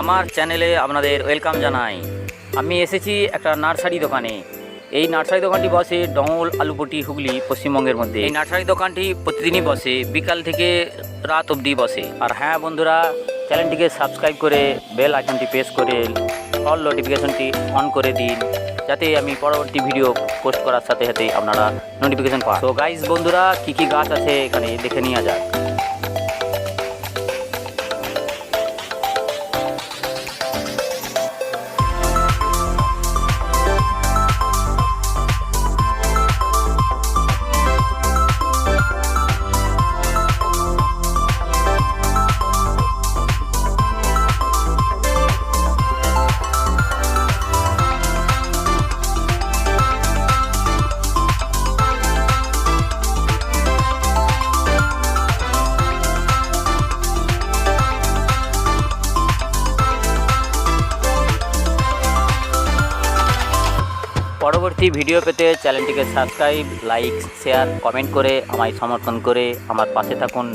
আমার চ্যানেলে আপনাদের ওয়েলকাম জানাই। আমি এসেছি একটা নার্সারি দোকানে। এই নার্সারি দোকানটি বসে ডঙল আলুপটি, হুগলি, পশ্চিমবঙ্গের মধ্যে। এই নার্সারি দোকানটি প্রতিদিনই বসে, বিকাল থেকে রাত অবধি বসে। আর হ্যাঁ বন্ধুরা, চ্যানেলটিকে সাবস্ক্রাইব করে বেল আইকনটি প্রেস করে অল নোটিফিকেশনটি অন করে দিন, যাতে আমি পরবর্তী ভিডিও পোস্ট করার সাথে সাথে আপনারা নোটিফিকেশন পান। তো গাইজ বন্ধুরা, কী কী গাছ আছে এখানে দেখে নেওয়া যাক। পরবর্তী ভিডিও পেতে চ্যানেলটিকে সাবস্ক্রাইব, লাইক, শেয়ার, কমেন্ট করে আমায় সমর্থন করে আমার পাশে থাকুন।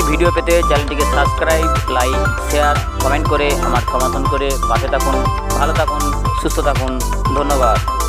পরবর্তী ভিডিও পেতে চ্যানেলটিকে সাবস্ক্রাইব, লাইক, শেয়ার, কমেন্ট করে আমার সমর্থন করে পাশে থাকুন, ভালো থাকুন, সুস্থ থাকুন, ধন্যবাদ।